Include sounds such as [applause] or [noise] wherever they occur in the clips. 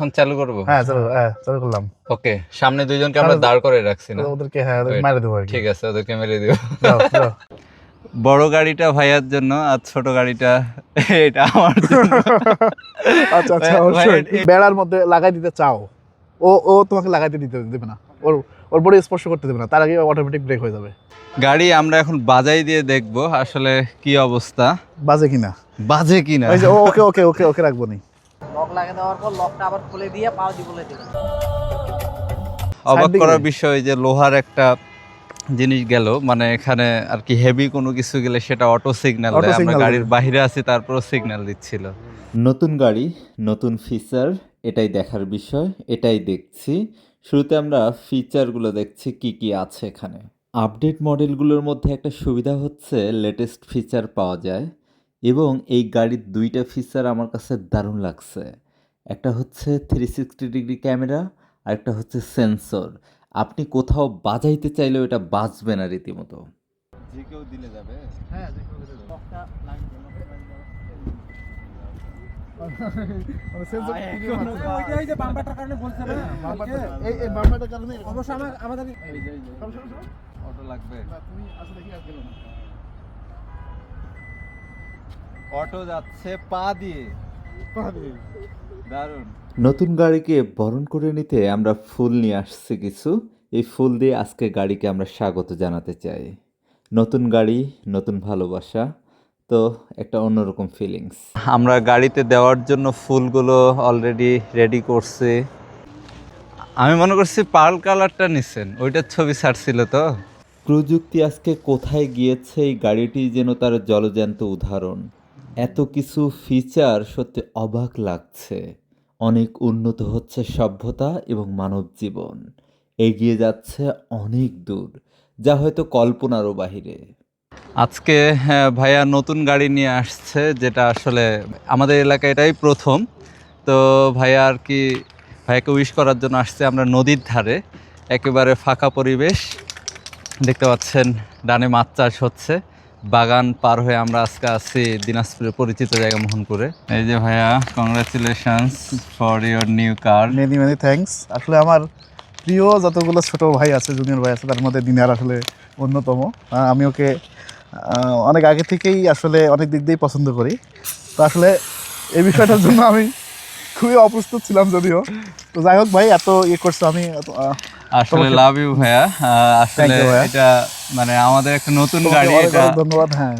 এখন চালু করব? হ্যাঁ চলো হ্যাঁ চালু করলাম। ওকে সামনে দুইজনকে আমরা দাঁড় করে রাখছি না? ওদেরকে হ্যাঁ মারে দেবো ঠিক আছে ওদেরকে মেরে যাও। বড় গাড়িটা ভাইয়ার জন্য আর ছোট গাড়িটা এটা আমার জন্য। আচ্ছা আচ্ছা অবশ্যই। বেড়ার মধ্যে লাগাই দিতে চাও? ও ও তোমাকে লাগাইতে দিতে দেবে না। ওর ওর বডি স্পর্শ করতে দেবে না। তার আগে অটোমেটিক ব্রেক হয়ে যাবে। গাড়ি আমরা এখন বাজাই দিয়ে দেখব আসলে কি অবস্থা। বাজে কিনা? বাজে কিনা? ওকে ওকে ওকে ওকে রাখব নি। লাগিয়ে দেওয়ার পর লকটা আবার খুলে দিয়ে পাও দিয়ে বলে দেবেন অবাক করার বিষয় যে লোহার একটা জিনিস গেল মানে এখানে আর কি হেভি কোনো কিছু গেলে সেটা অটো সিগন্যাল দেয়। আমরা গাড়ির বাইরে আছি তারপরও সিগন্যাল দিচ্ছিল। নতুন গাড়ি নতুন ফিচার এটাই দেখার বিষয় এটাই দেখছি। শুরুতে আমরা ফিচারগুলো দেখছি কি কি আছে এখানে। আপডেট মডেলগুলোর মধ্যে একটা সুবিধা হচ্ছে লেটেস্ট ফিচার পাওয়া যায়। এবং এই গাড়ির দুইটা ফিচার আমার কাছে দারুণ লাগছে। একটা হচ্ছে থ্রি সিক্সটি ডিগ্রি ক্যামেরা আর একটা হচ্ছে সেন্সর আপনি কোথাও বাজাইতে চাইলেও এটা বাজবে না রীতিমতো। যে কেউ দিলে যাবে। হ্যাঁ লকটা লাগিয়ে দেবেন ওইটাই যে বাম্পারটার কারণে বলছে না? কালকে। এই এই বাম্পারটার কারণে অবশ্য আমার আমাদের অটো যাচ্ছে পা দিয়ে। নতুন গাড়িকে বরণ করে নিতে আমরা ফুল নিয়ে আসছি কিছু। এই ফুল দিয়ে আজকে গাড়িকে আমরা স্বাগত জানাতে চাই। নতুন গাড়ি, নতুন ভালোবাসা, তো একটা অন্যরকম ফিলিংস আমরা গাড়িতে দেওয়ার জন্য ফুলগুলো অলরেডি রেডি করছি। আমি মনে করছি পার্ল কালারটা নিছেন, ওইটার ছবি ছাড়ছিল তো। প্রযুক্তি আজকে কোথায় গিয়েছে, এই গাড়িটি যেন তার জলজ্যান্ত উদাহরণ। এত কিছু ফিচার সত্যি অবাক লাগছে। অনেক উন্নত হচ্ছে সভ্যতা এবং মানব জীবন। এগিয়ে যাচ্ছে অনেক দূর যা হয়তো কল্পনারও বাহিরে। আজকে হ্যাঁ, ভাইয়া নতুন গাড়ি নিয়ে আসছে যেটা আসলে আমাদের এলাকায় এটাই প্রথম। তো ভাইয়া আর কি ভাইয়াকে উইশ করার জন্য আসছে আমরা নদীর ধারে। একেবারে ফাঁকা পরিবেশ। দেখতে পাচ্ছেন ডানে মাছ চাষ হচ্ছে। বাগান পার হয়ে আমরা আজকে আছি দিনাজপুরের পরিচিত জায়গা মোহনপুরে এই যে ভাইয়া congratulations for your new car many many thanks আসলে আমার প্রিয় যতগুলো ছোট ভাই আছে জুনিয়র ভাই আছে তার মধ্যে দিনার আসলে অন্যতম। আমি ওকে অনেক আগে থেকেই আসলে অনেক দিক দিয়েই পছন্দ করি। তো আসলে এই বিষয়টার জন্য আমি খুবই অপ্রস্তুত ছিলাম যদিও। তো যাই হোক ভাই এত ইয়ে করছ আমি আসলে লাভ ইউ ভাইয়া। আসলে। এটা মানে আমাদের একটা নতুন গাড়ি এটা ধন্যবাদ হ্যাঁ।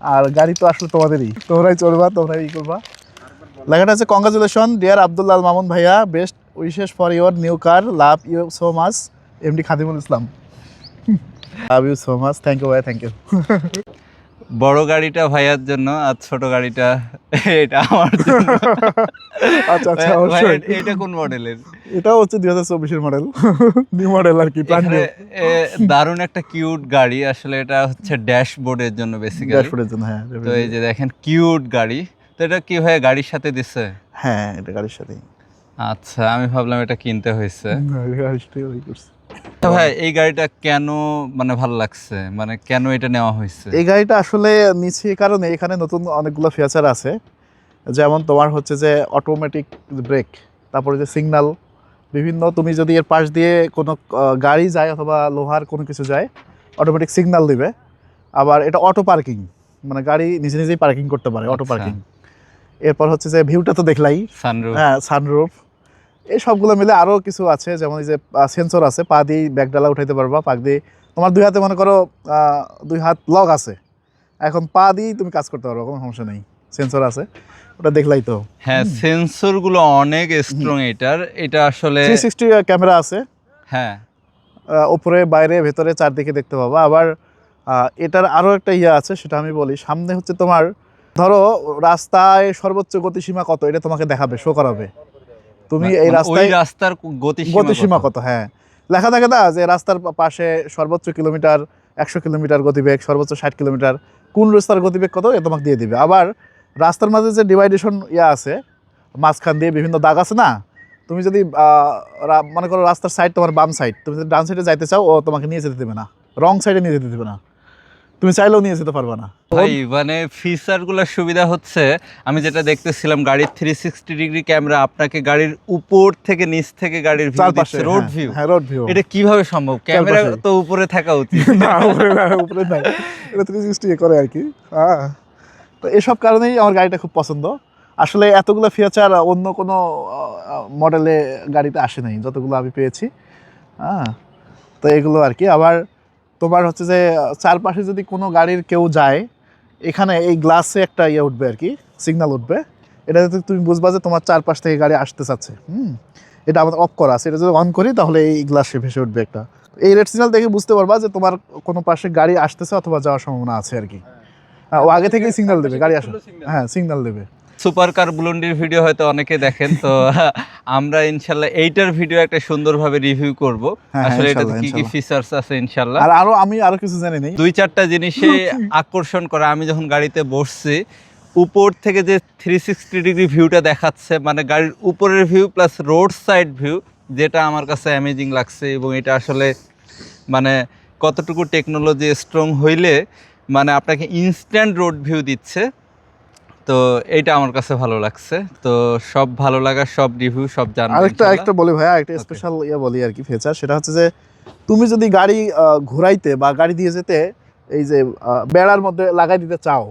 আর গাড়ি তো আসলে তোমাদেরই। তোমরাই চলবা তোমরাই ই করবা। লেখাটা আছে কংগ্রাচুলেশন ডিয়ার আব্দুল্লাহ মামুন ভাইয়া। Best wishes for your new car love you so much MD Khadimul Islam. Love you so much thank you ভাইয়া থ্যাংক ইউ [laughs] বড় গাড়িটা ভাইয়ার জন্য আর ছোট গাড়িটা এটা আমার জন্য। আচ্ছা আচ্ছা অবশ্যই। এটা- এটা কোন মডেলের? এটাও হচ্ছে দুই হাজার চব্বিশের মডেল। নিউ মডেল আর কি দারুণ একটা কিউট গাড়ি। আসলে এটা হচ্ছে ড্যাশবোর্ডের জন্য বেসিক্যালি ড্যাশবোর্ডের জন্য হ্যাঁ তো এই যে দেখেন কিউট গাড়ি। তো এটা কি ভাই গাড়ির সাথে দিছে? হ্যাঁ এটা গাড়ির সাথেই। আচ্ছা আমি ভাবলাম এটা কিনতে হয়েছে। গাড়ির ওই করছে। ভাই এই গাড়িটা কেন মানে ভালো লাগছে? মানে কেন এটা নেওয়া হয়েছে? এই গাড়িটা আসলে নিচ্ছি কারণে এখানে নতুন অনেকগুলো ফিচার আছে। যেমন তোমার হচ্ছে যে অটোমেটিক ব্রেক তারপরে যে সিগন্যাল বিভিন্ন তুমি যদি এর পাশ দিয়ে কোনো গাড়ি যায় অথবা লোহার কোনো কিছু যায় অটোমেটিক সিগনাল দিবে। আবার এটা অটো পার্কিং মানে গাড়ি নিজে নিজেই পার্কিং করতে পারে অটো আচ্ছা। পার্কিং এরপর হচ্ছে যে ভিউটা তো দেখলাই। সানরুফ হ্যাঁ সানরুফ এই সবগুলো মিলে আরও কিছু আছে যেমন এই যে সেন্সর আছে পা দিয়ে ব্যাগডালা উঠাইতে পারবা পাক দিয়ে তোমার দুই হাতে মনে করো আহ, দুই হাত লক আছে। এখন পা দিয়েই তুমি কাজ করতে পারবে কোনো সমস্যা নেই। সেন্সর আছে ওটা দেখলাই তো। হ্যাঁ সেন্সরগুলো অনেক স্ট্রং এটার। এটা আসলে থ্রি সিক্সটি ক্যামেরা আছে। হ্যাঁ। উপরে বাইরে ভেতরে চারদিকে দেখতে পাবা। আবার এটার আরও একটা ইয়ে আছে সেটা আমি বলি। সামনে হচ্ছে তোমার ধরো রাস্তায় সর্বোচ্চ গতিসীমা কত? এটা তোমাকে দেখাবে শো করাবে। তুমি মানে এই ওই রাস্তায় রাস্তার গতিসীমা কত? হ্যাঁ। লেখা থাকে না যে রাস্তার পাশে সর্বোচ্চ কিলোমিটার একশো কিলোমিটার গতিবেগ সর্বোচ্চ ষাট কিলোমিটার কোন রাস্তার গতিবেগ কত এ তোমাকে দিয়ে দিবে। আবার রাস্তার মাঝে যে ডিভাইডেশন ইয়া আছে মাঝখান দিয়ে বিভিন্ন দাগ আছে না তুমি যদি মনে করো রাস্তার সাইড তোমার বাম সাইড তুমি যদি ডান সাইডে যাইতে চাও ও তোমাকে নিয়ে যেতে দেবে না। রং সাইডে নিয়ে যেতে দেবে না। তুমি চাইলেও নিয়ে যেতে পারবে না। ভাই মানে ফিচারগুলোর সুবিধা হচ্ছে আমি যেটা দেখতেছিলাম গাড়ির থ্রি সিক্সটি ডিগ্রি ক্যামেরা আপনাকে গাড়ির উপর থেকে নিচ থেকে গাড়ির ভিউ দিচ্ছে রোড হ্যাঁ, ভিউ হ্যাঁ রোড ভিউ এটা কীভাবে সম্ভব? ক্যামেরা তো উপরে থাকা উচিত। [laughs] না উপরে না উপরে নাই এটা থ্রি সিক্সটি করে আর কি। হ্যাঁ। তো এসব কারণেই আমার গাড়িটা খুব পছন্দ। আসলে এতগুলো ফিচার অন্য কোনো মডেলে গাড়িতে আসে নাই যতগুলো আমি পেয়েছি। হ্যাঁ। তো এগুলো আর কি। আবার তোমার হচ্ছে যে চারপাশে যদি কোনো গাড়ির কেউ যায় এখানে এই গ্লাসে একটা ইয়ে উঠবে আর কি সিগনাল উঠবে। এটা যদি তুমি বুঝবা যে তোমার চারপাশ থেকে গাড়ি আসতে চাচ্ছে হুম? এটা আমাদের অফ করা আছে এটা যদি অন করি তাহলে এই গ্লাসে ভেসে উঠবে একটা। এই রেড সিগনাল দেখে বুঝতে পারবা যে তোমার কোনো পাশে গাড়ি আসতেছে অথবা যাওয়ার সম্ভাবনা আছে আর কি হ্যাঁ, ও আগে থেকেই সিগনাল দেবে গাড়ি আসে হ্যাঁ সিগনাল দেবে। সুপার কার ব্লুন্ডির ভিডিও হয়তো অনেকে দেখেন তো আমরা ইনশাল্লাহ এইটার ভিডিও একটা সুন্দরভাবে রিভিউ করব। হ্যাঁ, আসলে এটাতে কি কি। ফিচার্স আছে ইনশাল্লাহ? আর আরও আমি আরও কিছু জানি নেই। দুই চারটা জিনিসে আকর্ষণ করে আমি যখন গাড়িতে বসছি উপর থেকে যে থ্রি সিক্সটি ডিগ্রি ভিউটা দেখাচ্ছে মানে গাড়ির উপরের view plus road side view যেটা আমার কাছে অ্যামেজিং লাগছে এবং এটা আসলে মানে কতটুকু টেকনোলজি স্ট্রং হইলে মানে আপনাকে ইনস্ট্যান্ট রোড ভিউ দিচ্ছে। তো এটা আমার কাছে ভালো লাগছে। তো সব ভালো লাগার সব রিভিউ সব জানা আরেকটা একটা বলি ভাই একটা. স্পেশাল ইয়ে বলি আর কি ফিচার সেটা হচ্ছে যে তুমি যদি গাড়ি ঘোরাইতে ঘুরাইতে বা গাড়ি দিয়ে যেতে এই যে বেড়ার মধ্যে লাগাই দিতে চাও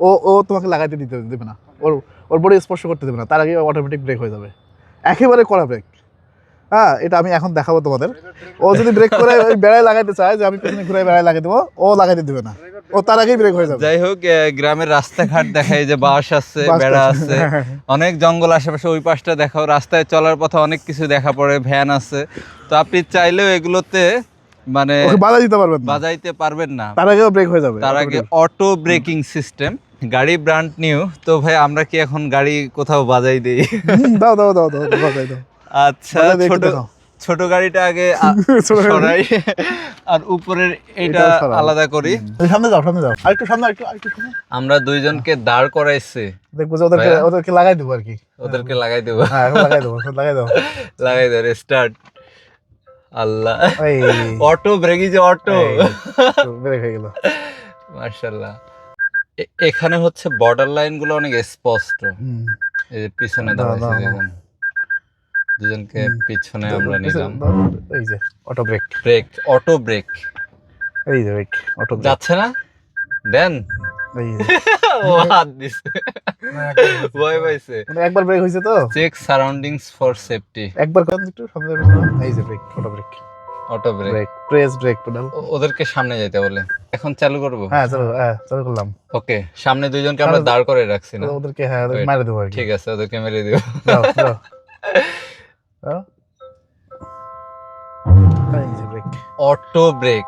ও ও তোমাকে লাগাইতে দিতে দেবে না। ওর ওর বডি স্পর্শ করতে দেবে না তার আগে অটোমেটিক ব্রেক হয়ে যাবে। একেবারে করা ব্রেক হ্যাঁ এটা আমি এখন দেখাবো তোমাদের। ও যদি ব্রেক করে ওই বেড়ায় লাগাইতে চায় যে আমি পেছনে ঘুরে বেড়ায় লাগাই দেবো ও লাগাইতে দেবে না। ও তার আগেই ব্রেক হয়ে যাবে। যাই হোক গ্রামের রাস্তাঘাট দেখায় যে বাস আছে বেড়া আছে। অনেক জঙ্গল আশেপাশে ওই পাশটা দেখাও। রাস্তায় চলার পথে অনেক কিছু দেখা পড়ে ভ্যান আছে। তো আপনি চাইলেও এগুলোতে মানে বাধা দিতে পারবেন বাজাইতে পারবেন না। তার আগেও ব্রেক হয়ে যাবে। তার আগে অটো ব্রেকিং সিস্টেম গাড়ি ব্র্যান্ড নিউ তো ভাই আমরা কি এখন গাড়ি কোথাও বাজাই দেই? দাও দাও দাও দাও, বাজাই দাও। আচ্ছা ছোট ছোট গাড়িটা আগে। [laughs] সরাই। আর উপরের এটা আলাদা করি। সামনে যাও সামনে যাও। আরেকটু সামনে আরেকটু আরেকটু আমরা দুইজনকে দাঁড় করাইছি। দেখব যে ওদেরকে ওদেরকে লাগাই দেবো আর কি। ওদেরকে লাগাই দেবো। হ্যাঁ লাগাই দেবো লাগাই [laughs] লাগাই স্টার্ট আল্লাহ। অটো ব্রেকি যে অটো। ব্রেক হয়ে গেল। [laughs] মার্শাল্লাহ এখানে হচ্ছে বর্ডার লাইনগুলো অনেক স্পষ্ট। এই যে পিছনে দাঁড়াইছে দুজনকে পিছনে আমরা নিলাম। এই যে auto brake brake auto brake এই যে ব্রেক অটো ব্রেক যাচ্ছে না? দেন। [laughs] পাইছে। মানে একবার ব্রেক হয়েছে তো? চেক সারাউন্ডিংস ফর সেফটি একবার একটু সামনে এই যে brake auto brake auto brake press brake pedal ওদেরকে সামনে যাইতে বলে। এখন চালু করব? হ্যাঁ চলো হ্যাঁ চালু করলাম। ওকে সামনে দুইজনকে আমরা দাঁড় করে রাখছি না। ওদেরকে হ্যাঁ. মারে দেবো আর ঠিক আছে ওদেরকে মেরে দিও [laughs] auto brake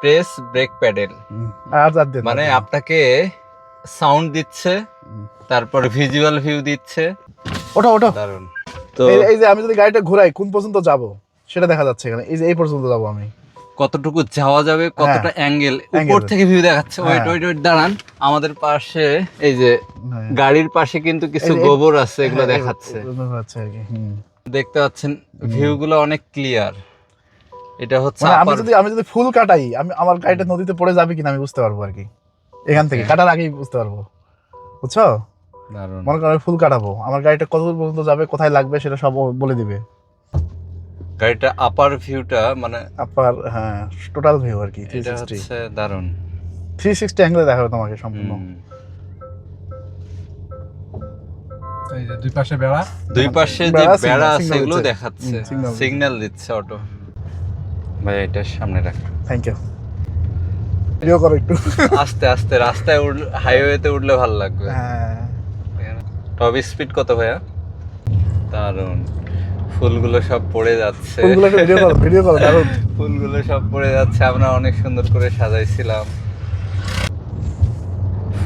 press brake pedal মানে আপনাকে সাউন্ড দিচ্ছে তারপর ভিজুয়াল ভিউ দিচ্ছে। ওটা ওটা দারুণ তো এই যে আমি যদি গাড়িটা ঘুরাই কোন পর্যন্ত যাব? সেটা দেখা যাচ্ছে এখানে। এই যে এই পর্যন্ত যাব আমি। কতটুকু যাওয়া যাবে কতটা অ্যাঙ্গেল উপর থেকে ভিউ দেখাচ্ছে। ওয়েট হ্যাঁ। ওয়েট ওয়েট দাঁড়ান। আমাদের পাশে এই যে হ্যাঁ। গাড়ির পাশে কিন্তু কিছু গোবর আছে এগুলো হ্যাঁ, দেখাচ্ছে। এগুলো দেখতে পাচ্ছেন ভিউ গুলো অনেক ক্লিয়ার এটা হচ্ছে মানে আমি যদি আমি যদি ফুল কাটাই আমি আমার গাড়িটা নদীতে পড়ে যাবে কিনা আমি বুঝতে পারব আর কি। এখান থেকে কাটার আগেই বুঝতে পারব। বুঝছ। মনে করো ফুল কাটাবো। আমার গাড়িটা কত দূর পর্যন্ত যাবে কোথায় লাগবে সেটা সব বলে দিবে। গাড়িটা আপার ভিউটা মানে আপার হ্যাঁ টোটাল ভিউ আর কি থ্রি এটা সিক্সটি হচ্ছে দারুণ। থ্রি সিক্সটি অ্যাঙ্গেলে দেখাবে তোমাকে সম্পূর্ণ। এই যে দুই পাশে বেড়া। দুই পাশে যে বেড়া, বেড়া আছে এগুলো দেখাচ্ছে। সিগন্যাল দিচ্ছে। অটো ভাই এটা সামনে রাখ। থ্যাংক ইউ ভিডিও করো একটু। আস্তে আস্তে রাস্তায় উঠলে হাইওয়েতে উঠলে ভালো লাগবে। হ্যাঁ। টপ স্পিড কত ভাইয়া? দারুণ। ফুলগুলো সব পড়ে যাচ্ছে। ফুলগুলো ভিডিও করো ভিডিও করো দারুণ। [laughs] ফুলগুলো সব পড়ে যাচ্ছে। আমরা অনেক সুন্দর করে সাজাইছিলাম।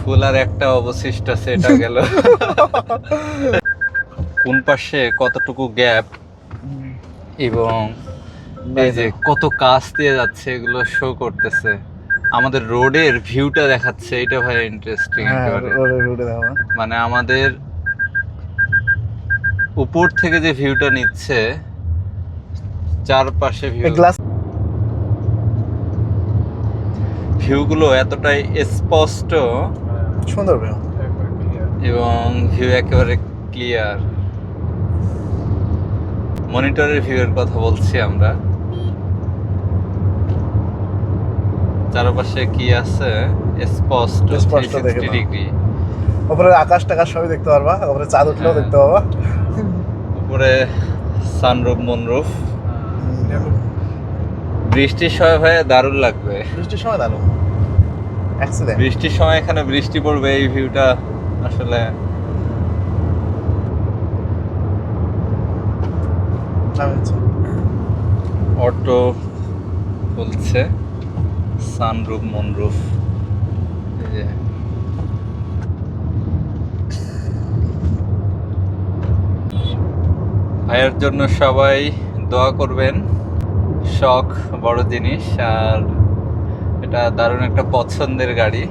ফুল আর একটা অবশিষ্ট আছে এটা গেল। কোন পাশে কতটুকু গ্যাপ? এবং এই যে কত কাজ দিয়ে যাচ্ছে এগুলো শো করতেছে। আমাদের রোডের ভিউটা দেখাচ্ছে এটা ভাই ইন্টারেস্টিং হ্যাঁ। মানে আমাদের উপর থেকে যে ভিউটা নিচ্ছে চারপাশে ভিউ গ্লাস ভিউগুলো এতটাই স্পষ্ট সুন্দর ভাই। এবং ভিউ একেবারে ক্লিয়ার মনিটরের ভিউয়ের কথা বলছি আমরা। চারপাশে কি আছে? স্পষ্ট স্পষ্ট ডিগ্রি উপরে আকাশ টাকাশ সবই দেখতে পারবা উপরে চাঁদ উঠলেও হ্যাঁ। দেখতে পাবা। উপরে সানরুফ মনরুফ বৃষ্টির সময় ভাই দারুণ লাগবে। বৃষ্টির সময় দাঁড়ো অ্যাক্সিডেন্ট বৃষ্টির সময় এখানে বৃষ্টি পড়বে এই ভিউটা আসলে অটো বলছে সানরুফ মনরুফ এই যে। ভাইয়ের জন্য সবাই দোয়া করবেন শখ বড় জিনিস আর এটা দারুণ একটা পছন্দের গাড়ি।